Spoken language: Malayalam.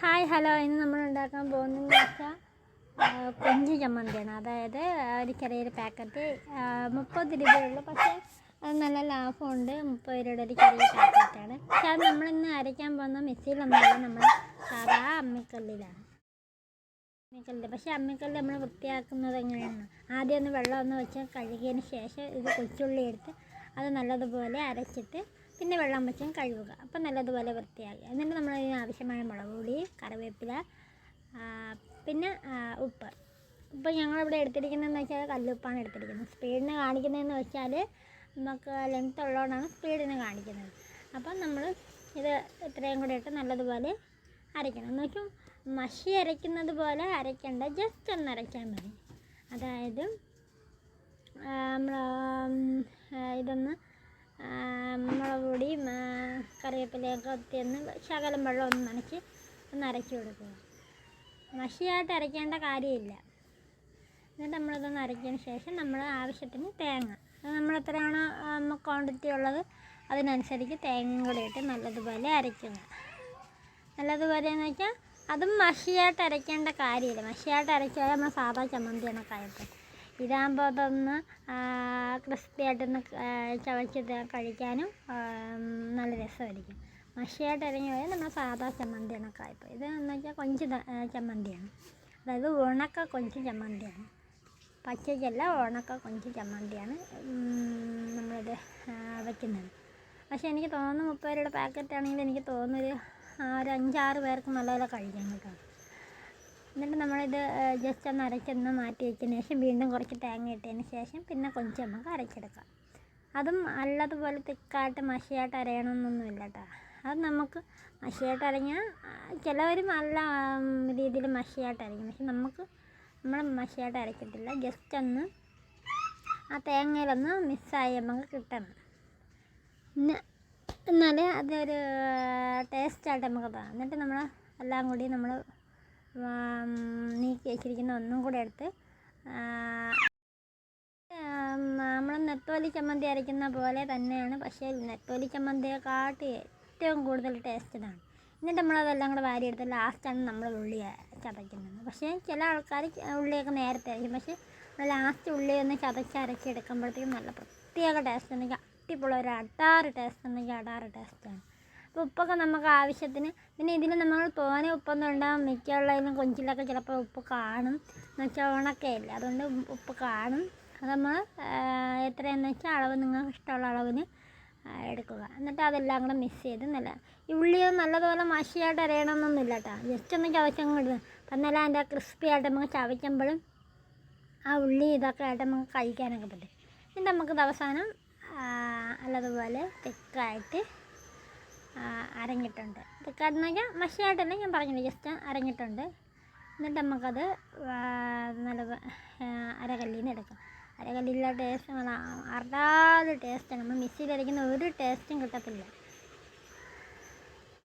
Hi hello. ഇന്ന് നമ്മൾ ഉണ്ടാക്കാൻ പോകുന്നതെന്ന് വെച്ചാൽ കൊഞ്ച് ചമ്മന്തിയാണ്. അതായത് ഒരു ചെറിയൊരു പാക്കറ്റ്. മുപ്പത് രൂപയുള്ളൂ. പക്ഷേ അത് നല്ല ലാഭമുണ്ട്. മുപ്പത് രൂപയുടെ ഒരു ചെറിയ പാക്കറ്റാണ്. പക്ഷേ അത് നമ്മളിന്ന് അരയ്ക്കാൻ പോകുന്ന മിക്സിയിലൊന്നുമല്ല നമ്മൾ സാധാ അമ്മിക്കല്ലിലാണ്. അമ്മിക്കല്ല്. പക്ഷേ അമ്മിക്കല്ല് നമ്മൾ വൃത്തിയാക്കുന്നത് എങ്ങനെയാണ്? ആദ്യം ഒന്ന് വെള്ളം ഒന്ന് വെച്ച് കഴുകിയതിന് ശേഷം ഇത് കൊച്ചുള്ളി എടുത്ത് അത് നല്ലതുപോലെ അരച്ചിട്ട് പിന്നെ വെള്ളം വെച്ചും കഴുകുക. അപ്പം നല്ലതുപോലെ വൃത്തിയാകുക എന്നിട്ട് നമ്മൾ അതിന് ആവശ്യമായ മുളക് പൊടി കറിവേപ്പില പിന്നെ ഉപ്പ്. ഇപ്പം ഞങ്ങളിവിടെ എടുത്തിരിക്കുന്നതെന്ന് വെച്ചാൽ കല്ലുപ്പാണ് എടുത്തിരിക്കുന്നത്. സ്പീഡിന് കാണിക്കുന്നതെന്ന് വെച്ചാൽ നമുക്ക് ലെങ്ത് ഉള്ളതുകൊണ്ടാണ് സ്പീഡിന് കാണിക്കുന്നത്. അപ്പം നമ്മൾ ഇത് ഇത്രയും കൂടെ ഇട്ട് നല്ലതുപോലെ അരയ്ക്കണം. എന്ന് വെച്ചാൽ മഷി അരയ്ക്കുന്നത് പോലെ അരയ്ക്കേണ്ട. ജസ്റ്റ് ഒന്ന് അരയ്ക്കാൻ മതി. അതായത് നമ്മൾ ഇതൊന്ന് മുളക് പൊടിയും ആ, കറിവേപ്പിലയൊക്കെ ഒത്തിയൊന്ന് ശകലം വെള്ളം ഒന്ന് നനച്ച് ഒന്ന് അരച്ച് കൊടുക്കുക. മഷിയായിട്ട് അരയ്ക്കേണ്ട കാര്യമില്ല. എന്നിട്ട് നമ്മളിതൊന്ന് അരച്ചതിന് ശേഷം നമ്മൾ ആവശ്യത്തിന് തേങ്ങ. നമ്മൾ എത്രയാണോ ക്വാണ്ടിറ്റി ഉള്ളത് അതിനനുസരിച്ച് തേങ്ങയും കൂടെ ഇട്ട് നല്ലതുപോലെ അരയ്ക്കുക. നല്ലതുപോലെ എന്ന് വെച്ചാൽ അതും മഷിയായിട്ട് അരയ്ക്കേണ്ട കാര്യമില്ല. മഷിയായിട്ട് അരച്ചാൽ നമ്മൾ സാധാ ചമ്മന്തി കണക്കായപ്പോൾ ഇതാകുമ്പോൾ അതൊന്ന് ക്രിസ്പി ആയിട്ടൊന്ന് ആ, ചവച്ച് കഴിക്കാനും നല്ല രസമായിരിക്കും. മഷിയായിട്ട് ഇറങ്ങി പോയാൽ നമ്മൾ സാധാ ചമ്മന്തി കണക്കായപ്പോൾ ഇത് എന്ന് വെച്ചാൽ കൊഞ്ച് ചമ്മന്തിയാണ്. അതായത് ഉണക്ക കൊഞ്ച് ചമ്മന്തിയാണ്. പച്ചയ്ക്കല്ല ഉണക്ക കൊഞ്ച് ചമ്മന്തിയാണ് നമ്മളിത് വയ്ക്കുന്നത് പക്ഷേ എനിക്ക് തോന്നുന്നു മുപ്പത് രൂപയുടെ പാക്കറ്റ് ആണെങ്കിൽ എനിക്ക് തോന്നുന്നൊരു ഒരു അഞ്ചാറ് പേർക്ക് നല്ലപോലെ കഴിക്കാം കേട്ടോ. എന്നിട്ട് നമ്മളിത് ജസ്റ്റ് ഒന്ന് അരച്ചൊന്ന് മാറ്റി വെച്ചതിന് ശേഷം വീണ്ടും കുറച്ച് തേങ്ങ ഇട്ടതിന് ശേഷം പിന്നെ കൊഞ്ച് നമുക്ക് അരച്ചെടുക്കാം. അതും അല്ലതുപോലെ തിക്കായിട്ട് മഷിയായിട്ട് അരയണമെന്നൊന്നുമില്ല കേട്ടോ അത് നമുക്ക് മഷിയായിട്ട് അരഞ്ഞാൽ ചിലവർ നല്ല രീതിയിൽ മഷിയായിട്ട് അരയ്ക്കും. പക്ഷെ നമുക്ക് നമ്മൾ മഷിയായിട്ട് അരച്ചിട്ടില്ല ജസ്റ്റ് ഒന്ന് ആ തേങ്ങയിലൊന്ന് മിക്സായി നമുക്ക് കിട്ടണം. എന്നാൽ അതൊരു ടേസ്റ്റായിട്ട് നമുക്ക് തോന്നാം എന്നിട്ട് നമ്മൾ എല്ലാം കൂടി നമ്മൾ നീക്കി വെച്ചിരിക്കുന്ന ഒന്നും കൂടെ എടുത്ത് നമ്മൾ നെത്തോലി ചമ്മന്തി അരയ്ക്കുന്ന പോലെ തന്നെയാണ്. പക്ഷേ നെത്തോലി ചമ്മന്തിയെക്കാട്ടി ഏറ്റവും കൂടുതൽ ടേസ്റ്റ് ഇതാണ്. എന്നിട്ട് നമ്മളതെല്ലാം കൂടെ വാരിയെടുത്ത് ലാസ്റ്റാണ് നമ്മൾ ഉള്ളി ചതയ്ക്കുന്നത്. പക്ഷേ ചില ആൾക്കാർ ഉള്ളിയൊക്കെ നേരത്തെ അരയ്ക്കും. പക്ഷേ ലാസ്റ്റ് ഉള്ളി ഒന്ന് ചതച്ച് അരച്ചെടുക്കുമ്പോഴത്തേക്കും നല്ല പ്രത്യേക ടേസ്റ്റ് ഉണ്ടെങ്കിൽ അടിപൊളി ഒരു അടാറ് ടേസ്റ്റ് ഉണ്ടെങ്കിൽ അടാറ് ടേസ്റ്റാണ് ഉപ്പൊക്കെ നമുക്ക് ആവശ്യത്തിന്. പിന്നെ ഇതിൽ നമ്മൾ തോനെ ഉപ്പൊന്നും ഉണ്ടാകും മിക്കുള്ളതിലും കൊഞ്ചിലൊക്കെ ചിലപ്പോൾ ഉപ്പ് കാണും. എന്ന് വെച്ചാൽ ഉണക്കയില്ല അതുകൊണ്ട് ഉപ്പ് കാണും. അത് നമ്മൾ എത്രയാണെന്ന് വെച്ചാൽ അളവ് നിങ്ങൾക്ക് ഇഷ്ടമുള്ള അളവിന് എടുക്കുക. എന്നിട്ട് അതെല്ലാം കൂടെ മിക്സ് ചെയ്ത് നല്ല ഈ ഉള്ളി നല്ലതുപോലെ മഷിയായിട്ട് അരയണമെന്നൊന്നുമില്ല കേട്ടോ. ജസ്റ്റ് ഒന്ന് ചവച്ചങ്ങ് ഇടുക. നല്ല അതിന്റെ ക്രിസ്പി ആയിട്ട് നമുക്ക് ചവയ്ക്കുമ്പോഴും ആ ഉള്ളി ഇതൊക്കെ ആയിട്ട് നമുക്ക് കഴിക്കാനൊക്കെ പറ്റും. എന്നിട്ട് നമുക്ക് അവസാനം നല്ലതുപോലെ തിക്കായിട്ട് അരഞ്ഞിട്ടുണ്ട്. എന്ന് വെച്ചാൽ മഷിയായിട്ടല്ല ഞാൻ പറഞ്ഞില്ല ജസ്റ്റ് അരഞ്ഞിട്ടുണ്ട്. എന്നിട്ട് നമുക്കത് നല്ല അരകല്ലിൽ നിന്ന് എടുക്കാം. അരകല്ലിലെ ടേസ്റ്റ് അറാതെ ടേസ്റ്റാണ് നമ്മൾ മിക്സിയിൽ അരയ്ക്കുന്ന ഒരു ടേസ്റ്റും കിട്ടത്തില്ല.